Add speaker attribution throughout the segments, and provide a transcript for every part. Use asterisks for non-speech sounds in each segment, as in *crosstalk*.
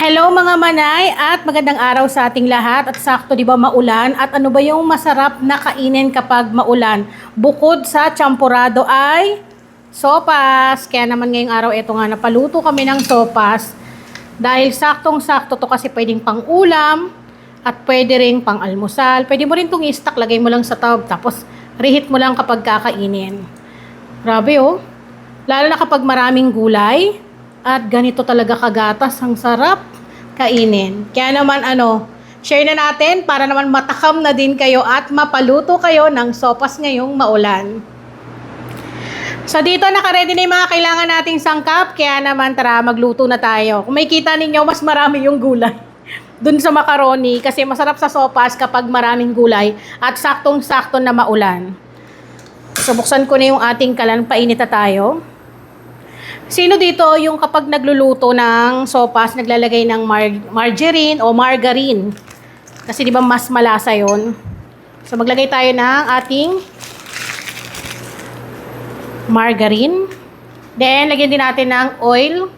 Speaker 1: Hello mga manay at magandang araw sa ating lahat. At sakto di ba maulan? At ano ba yung masarap na kainin kapag maulan? Bukod sa champurado ay sopas. Kaya naman ngayong araw ito nga napaluto kami ng sopas. Dahil saktong sakto to kasi pwedeng pang ulam at pwede ring pang almusal pwede mo rin itong i-stack lagay mo lang sa tub tapos reheat mo lang kapag kakainin. Grabe oh. Lalo na kapag maraming gulay at ganito talaga kagatas, ang sarap kainin. Kaya naman ano, share na natin para naman matakam na din kayo at mapaluto kayo ng sopas ngayong maulan. So dito nakaredy na yung mga kailangan nating sangkap, kaya naman tara magluto na tayo. Kung may kita ninyo, mas marami yung gulay. *laughs* Dun sa macaroni, kasi masarap sa sopas kapag maraming gulay at saktong-sakto na maulan. So buksan ko na yung ating kalan, painit na tayo. Sino dito yung kapag nagluluto ng sopas, naglalagay ng mar- margarine o margarine? Kasi di ba mas malasa yon. So maglagay tayo ng ating margarine. Then, lagyan din natin ng oil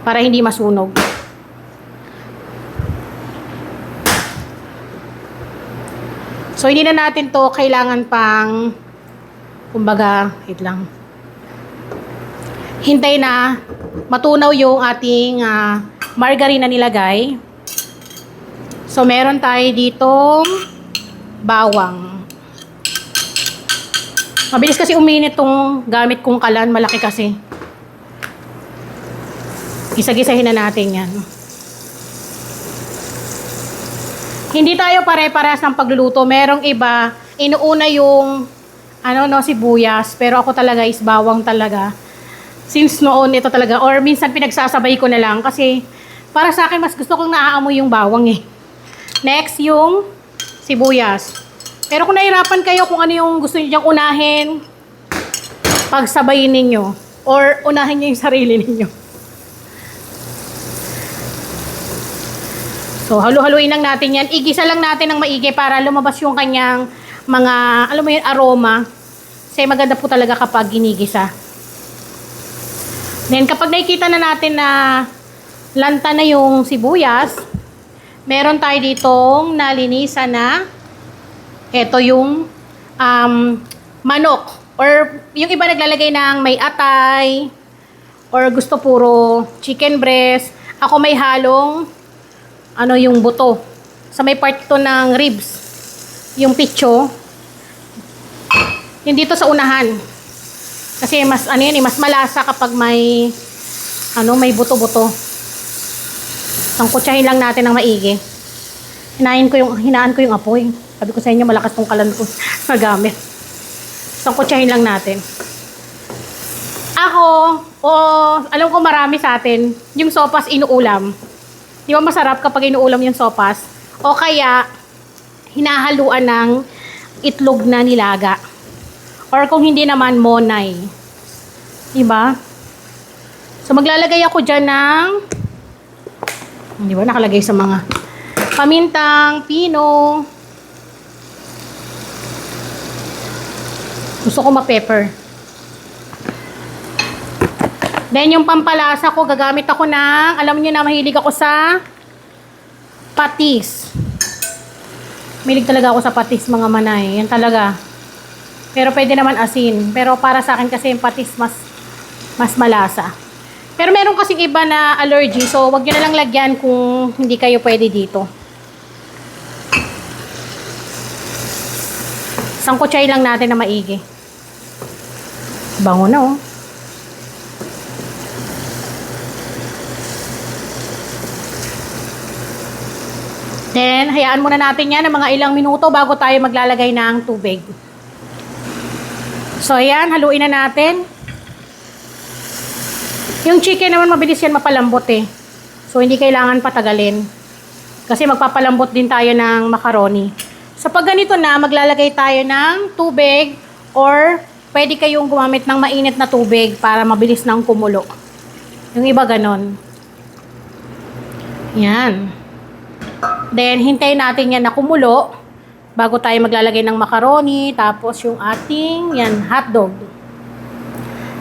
Speaker 1: para hindi masunog. So, hindi na natin to kailangan pang, kumbaga, wait lang hintay na matunaw yung ating ah, margarine na nilagay. So, meron tayo ditong bawang. Mabilis kasi uminit tong gamit kong kalan. Malaki kasi. Gisa-gisahin na natin yan. Hindi tayo pare-parehas ng pagluluto. Merong iba, inuuna yung ano no, sibuyas. Pero ako talaga is bawang talaga since noon ito talaga or minsan pinagsasabay ko na lang kasi para sa akin mas gusto kong naaamoy yung bawang eh. Next yung sibuyas. Pero kung nahirapan kayo kung ano yung gusto niyo unahin, pagsabayin ninyo or unahin niyo yung sarili ninyo. So, halu-haluin lang natin yan. Igisa lang natin ng maigi para lumabas yung kanyang mga, alam mo yun, aroma. Kasi maganda po talaga kapag ginigisa. Then kapag nakikita na natin na lanta na yung sibuyas, meron tayo ditong nalinisan na ito yung um, manok. Or yung iba naglalagay ng may atay or gusto puro chicken breast. Ako may halong ano yung buto. Sa may part to ng ribs. Yung picho. Yung dito sa unahan. Kasi mas ano yan eh, mas malasa kapag may ano, may buto-buto. Sangkutsahin lang natin ng maigi. Hinahin ko yung hinaan ko yung apoy. Sabi ko sa inyo malakas tong kalan ko *laughs* na gamit. Sangkutsahin lang natin. Ako, o alam ko marami sa atin, yung sopas inuulam. Di ba masarap kapag inuulam yung sopas? O kaya, hinahaluan ng itlog na nilaga. Or kung hindi naman, monay. Diba? So, maglalagay ako dyan ng, di ba, nakalagay sa mga pamintang, pino. Gusto ko ma-pepper. Then, yung pampalasa ko, gagamit ako ng, alam niyo na, mahilig ako sa patis. Mahilig talaga ako sa patis, mga manay. Yan talaga. Pero pwede naman asin. Pero para sa akin kasi yung patis mas mas malasa. Pero meron kasing iba na allergy. So, wag nyo na lang lagyan kung hindi kayo pwede dito. Sangkutsay lang natin na maigi. Bango na oh. Then, hayaan muna natin yan ng mga ilang minuto bago tayo maglalagay ng tubig. So, ayan, haluin na natin. Yung chicken naman, mabilis yan mapalambot eh. So, hindi kailangan patagalin. Kasi magpapalambot din tayo ng macaroni. So, pag ganito na, maglalagay tayo ng tubig or pwede kayong gumamit ng mainit na tubig para mabilis nang kumulo. Yung iba ganon. Yan. Then, hintayin natin yan na kumulo bago tayo maglalagay ng macaroni, tapos yung ating, yan, hotdog.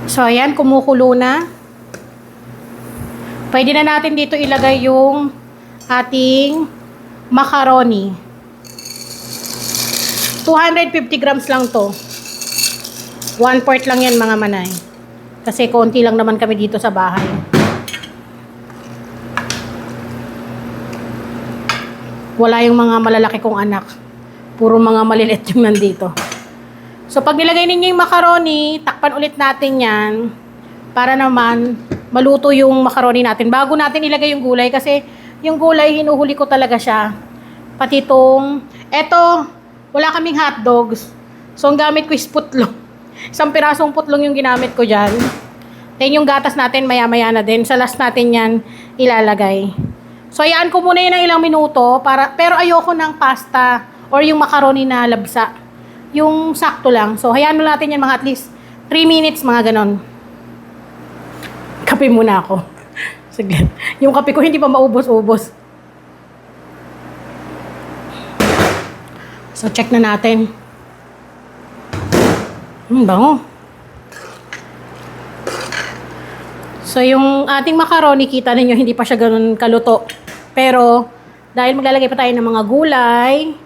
Speaker 1: So, ayan, kumukulo na. Pwede na natin dito ilagay yung ating macaroni. 250 grams lang to. One port lang yan mga manay. Kasi konti lang naman kami dito sa bahay. Wala yung mga malalaki kong anak. Puro mga maliliit yung nandito. So pag nilagay ninyo yung macaroni, takpan ulit natin yan para naman maluto yung macaroni natin. Bago natin ilagay yung gulay kasi yung gulay hinuhuli ko talaga siya. Pati itong, eto, wala kaming hotdogs. So ang gamit ko is putlong. *laughs* Isang pirasong putlong yung ginamit ko dyan. Then yung gatas natin maya-maya na din. Sa last natin yan ilalagay. So ayaan ko muna yun ng ilang minuto para pero ayoko ng pasta or yung macaroni na labsa. Yung sakto lang. So hayaan mo natin yan mga at least 3 minutes mga ganon. Kape muna ako. *laughs* Saglit. Yung kape ko hindi pa maubos-ubos. So check na natin. Hmm, bango. So, yung ating macaroni, kita ninyo, hindi pa siya ganun kaluto. Pero, dahil maglalagay pa tayo ng mga gulay,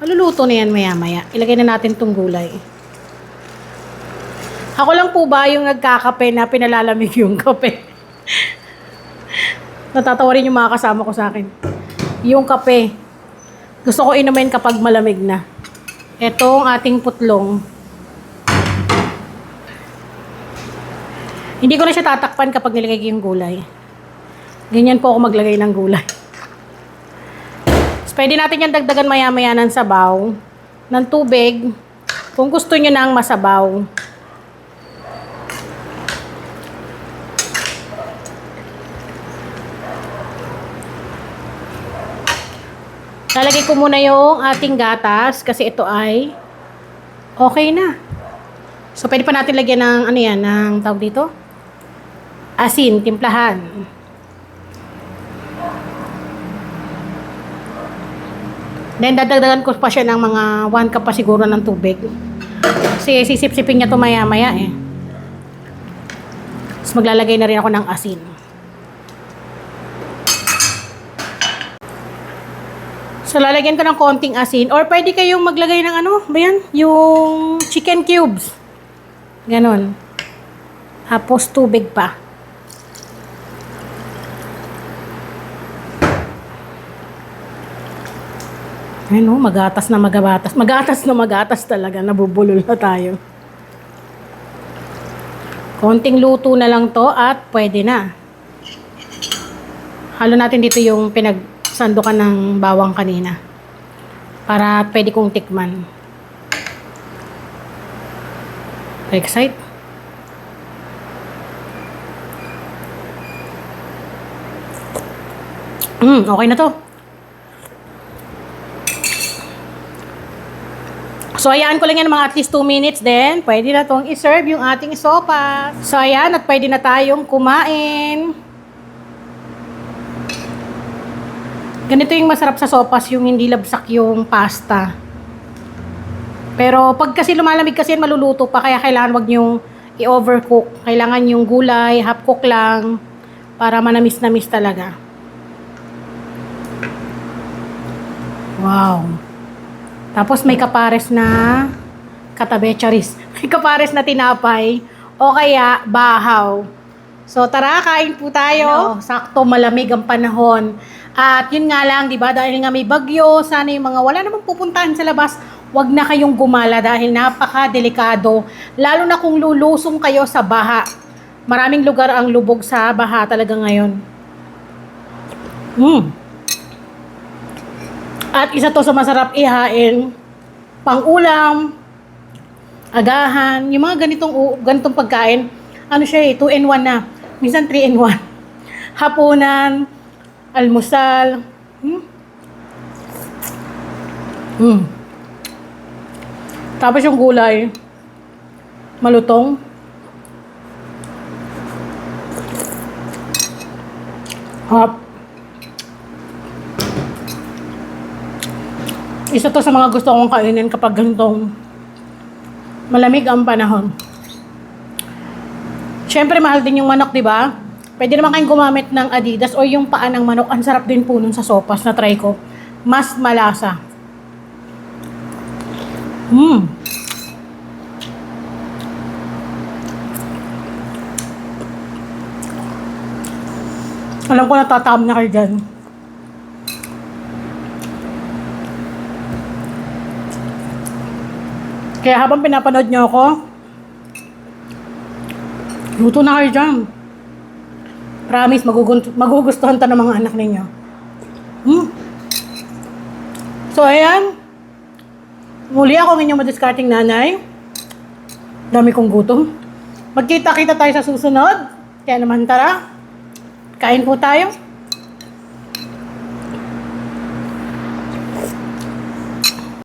Speaker 1: maluluto na yan maya-maya. Ilagay na natin tong gulay. Ako lang po ba yung nagkakape na pinalalamig yung *laughs* kape? Natatawa rin yung mga kasama ko sa akin. Yung kape, gusto ko inumin kapag malamig na. Ito ang ating putlong. Hindi ko na siya tatakpan kapag nilagay yung gulay. Ganyan po ako maglagay ng gulay. Pwede natin yan dagdagan maya-maya ng sabaw, ng tubig, kung gusto nyo ng masabaw. Lalagay ko muna yung ating gatas kasi ito ay okay na. So, pwede pa natin lagyan ng, ano yan, ng tawag dito? Asin, timplahan. Then, dadagdagan ko pa siya ng mga 1 cup pa siguro ng tubig. Kasi sisip-sipin niya to maya-maya eh. Tapos maglalagay na rin ako ng asin. So, lalagyan ko ng konting asin. Or pwede kayong maglagay ng ano, ba yan? Yung chicken cubes. Ganon. Tapos tubig pa. Ayun oh, magatas na magabatas. Magatas na magatas talaga. Nabubulol na tayo. Konting luto na lang to at pwede na. Halo natin dito yung pinagsandukan ng bawang kanina. Para pwede kong tikman. Excite. Mm, okay na to. So, ayan ko lang yan mga at least 2 minutes then pwede na tong iserve yung ating sopa. So, ayan at pwede na tayong kumain. Ganito yung masarap sa sopas, yung hindi labsak yung pasta. Pero pag kasi lumalamig kasi maluluto pa, kaya kailangan wag nyong i-overcook. Kailangan yung gulay, half cook lang, para manamis-namis talaga. Wow. Tapos may kapares na katabe charis. *laughs* May kapares na tinapay o kaya bahaw. So tara, kain po tayo. sakto malamig ang panahon. At yun nga lang, di ba, dahil nga may bagyo, sana yung mga wala namang pupuntahan sa labas, wag na kayong gumala dahil napaka-delikado. Lalo na kung lulusong kayo sa baha. Maraming lugar ang lubog sa baha talaga ngayon. Mm. At isa to sa masarap ihain, pang-ulam, agahan, yung mga ganitong, ganitong pagkain, ano siya eh, 2 in 1 na. Minsan 3 in 1. *laughs* Hapunan, almusal. Hmm? Hmm. Tapos yung gulay, malutong. Hap. Isa to sa mga gusto kong kainin kapag ganitong malamig ang panahon. Siyempre, mahal din yung manok, di ba? Pwede naman kayong gumamit ng Adidas o yung paa ng manok. Ang sarap din po nun sa sopas na try ko. Mas malasa. Hmm. Alam ko natatakam na kayo dyan. Kaya habang pinapanood nyo ako, luto na kayo dyan. Promise, magugustuhan to ng mga anak ninyo. Hmm. So, ayan. Muli ako ang inyong madiscarding nanay. Dami kong gutom. Magkita-kita tayo sa susunod. Kaya naman tara, kain po tayo.